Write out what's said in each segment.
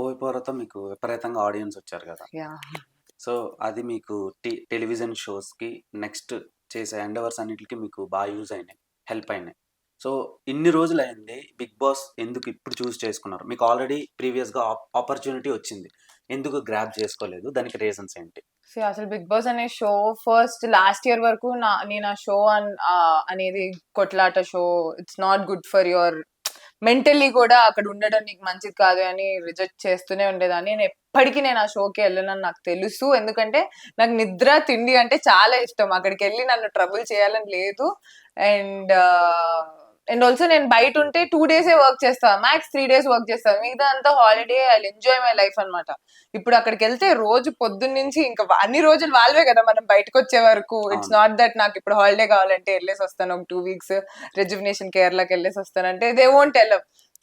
పోయి పోరతో మీకు విపరీతంగా ఆడియన్స్ వచ్చారు కదా. యా. సో అది మీకు టెలివిజన్ షోస్కి నెక్స్ట్ చేసే ఎండవర్స్ అన్నిటికి మీకు బాగా యూజ్ అయినాయి హెల్ప్ అయినాయి. సో ఇన్ని రోజులు అయింది బిగ్ బాస్ ఎందుకు ఇప్పుడు చూస్ చేసుకున్నారు? మీకు ఆల్రెడీ ప్రీవియస్గా ఆపర్చునిటీ వచ్చింది. ఎందుకు గ్రాప్ చేసుకోలేదు? దానికి రీజన్స్ ఏంటి? సో అసలు బిగ్ బాస్ అనే షో ఫస్ట్ లాస్ట్ ఇయర్ వరకు నా నేను ఆ షో అనేది కొట్లాట show it's not good for your mentally కూడా అక్కడ ఉండడం నీకు మంచిది కాదు అని రిజెక్ట్ చేస్తూనే ఉండేదాన్ని. నేను ఎప్పటికీ నేను ఆ షోకి వెళ్ళనని నాకు తెలుసు. ఎందుకంటే నాకు నిద్ర తిండి అంటే చాలా ఇష్టం. అక్కడికి వెళ్ళి నన్ను ట్రబుల్ చేయాలని లేదు. అండ్ అండ్ ఆల్సో నేను బయట ఉంటే టూ డేసే వర్క్ చేస్తాను మ్యాక్స్ త్రీ డేస్ వర్క్ చేస్తాను మిగతా అంతా holiday I enjoy my life అన్నమాట. ఇప్పుడు అక్కడికి వెళ్తే రోజు పొద్దున్న నుంచి ఇంకా అన్ని రోజులు వాళ్ళవే కదా మనం బయటకు వచ్చే వరకు. ఇట్స్. నాట్ దట్ నాకు ఇప్పుడు హాలిడే కావాలంటే వెళ్ళేసి వస్తాను. ఒక టూ వీక్స్ రెజ్యునేషన్ కేరళకి వెళ్ళేసి వస్తానంటే దే వోంట్ టెల్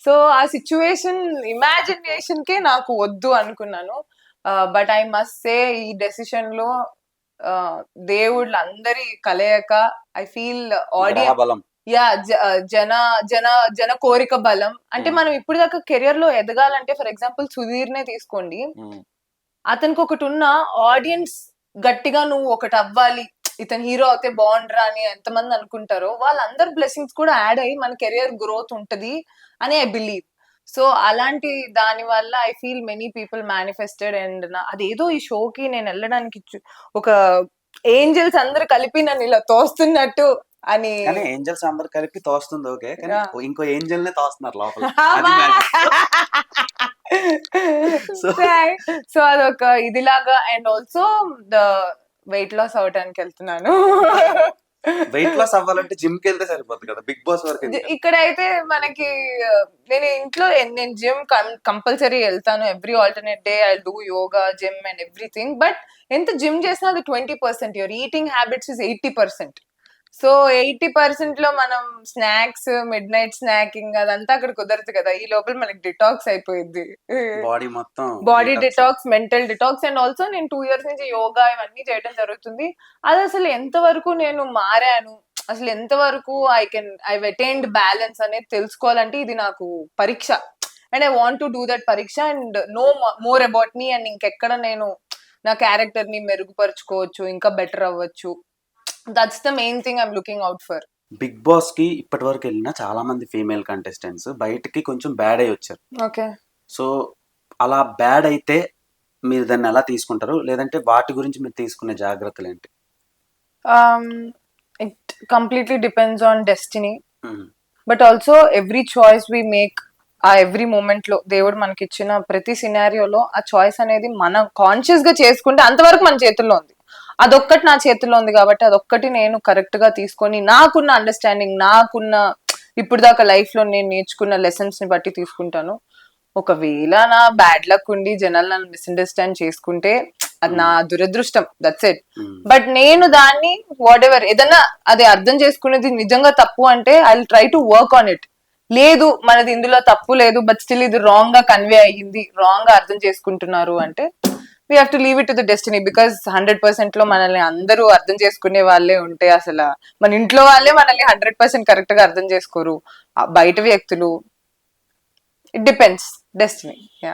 సో ఆ సిచ్యువేషన్ ఇమాజినేషన్ కే నాకు వద్దు అనుకున్నాను. బట్ ఐ మస్ట్ సే ఈ డెసిషన్లో దేవుళ్ళు అందరి కలయక ఐ ఫీల్ ఆడియన్స్ యా జన జన జన కోరిక బలం. అంటే Hmm. మనం ఇప్పుడు దాకా కెరియర్లో ఎదగాలంటే ఫర్ ఎగ్జాంపుల్ సుధీర్ నే తీసుకోండి అతనికి ఒకటి ఉన్న ఆడియన్స్ గట్టిగా నువ్వు ఒకటి అవ్వాలి. ఇతను హీరో అయితే బాగుండ్రా అని ఎంతమంది అనుకుంటారో వాళ్ళందరి బ్లెస్సింగ్స్ కూడా యాడ్ అయ్యి మన కెరియర్ గ్రోత్ ఉంటది అని ఐ బిలీవ్ సో అలాంటి దాని వల్ల I feel many people manifested and అదేదో ఈ షోకి నేను వెళ్ళడానికి ఒక ఏంజల్స్ అందరు కలిపి నన్ను ఇలా తోస్తున్నట్టు అని కానీ ఏంజల్స్ అందరు కలిపి తోస్తుంది ఓకే. కానీ. ఇంకో ఏంజల్ నే తోస్తున్నారు లోపల. సో అదొక ఇదిలాగా and also the weight loss అవడానికి వెళ్తున్నాను. వెయిట్ లాస్ అవ్వాలంటే జిమ్కి వెళ్తే సరిపోతుంది కదా బిగ్ బాస్ వరకు ఎందుకు? ఇక్కడైతే మనకి నేను ఇంట్లో నేను జిమ్ కంపల్సరీ వెళ్తాను every alternate day I do yoga gym and everything. But ఎంత జిమ్ చేసినా అది twenty percent your eating habits is eighty percent. So eighty పర్సెంట్లో మనం స్నాక్స్ మిడ్ నైట్ స్నాకింగ్ అదంతా అక్కడ కుదరదు కదా. ఈ లోపల మనకి డిటాక్స్ అయిపోయింది బాడీ మొత్తం body. Detox mental detox and also నేను టూ ఇయర్స్ నుంచి యోగా ఇవన్నీ చేయడం జరుగుతుంది. అది అసలు ఎంతవరకు నేను మారాను? అసలు ఎంతవరకు I can I attained balance అనేది తెలుసుకోవాలంటే ఇది నాకు పరీక్ష. And I want to do that పరీక్ష and know more about me and ఇంకెక్కడ నేను నా క్యారెక్టర్ని మెరుగుపరుచుకోవచ్చు ఇంకా బెటర్ అవ్వచ్చు. That's the main thing I'm looking out for Bigg బాస్కి ఇప్పటి వరకు వెళ్ళిన చాలా మంది ఫీమేల్ కంటెస్టెంట్స్ బయటకి కొంచెం బ్యాడ్ అయి వచ్చారు. ఓకే సో అలా బ్యాడ్ అయితే మీరు దాన్ని ఎలా తీసుకుంటారు? లేదంటే వాటి గురించి మీరు తీసుకునే జాగ్రత్తలు ఏంటి? It completely depends on destiny. But also every choice we make ఆ ఎవ్రీ మూమెంట్లో దేవుడు మనకి ఇచ్చిన ప్రతి సినారియోలో ఆ చాయిస్ అనేది మనం కాన్షియస్గా చేసుకుంటే అంతవరకు మన చేతుల్లో ఉంది. అదొక్కటి నా చేతుల్లో ఉంది కాబట్టి అదొక్కటి నేను కరెక్ట్గా తీసుకొని నాకున్న అండర్స్టాండింగ్ నాకున్న ఇప్పుడు దాకా లైఫ్లో నేను నేర్చుకున్న లెసన్స్ని బట్టి తీసుకుంటాను. ఒకవేళ నా బ్యాడ్ లక్ ఉండి జనాలు నన్ను మిస్అండర్స్టాండ్ చేసుకుంటే అది నా దురదృష్టం దట్స్ ఇట్. బట్ నేను దాన్ని వాట్ ఎవర్ ఏదన్నా అది అర్థం చేసుకునేది నిజంగా తప్పు అంటే I try to work on it లేదు మనది ఇందులో తప్పు లేదు బట్ స్టిల్ ఇది రాంగ్గా కన్వే అయ్యింది రాంగ్గా అర్థం చేసుకుంటున్నారు అంటే we have to leave it to the destiny because hundred పర్సెంట్లో మనల్ని అందరూ అర్థం చేసుకునే వాళ్ళే ఉంటే అసలు మన ఇంట్లో వాళ్ళే మనల్ని హండ్రెడ్ పర్సెంట్ కరెక్ట్గా అర్థం చేసుకోరు. బయట వ్యక్తులు ఇట్ డిపెండ్స్ డెస్టినీ యా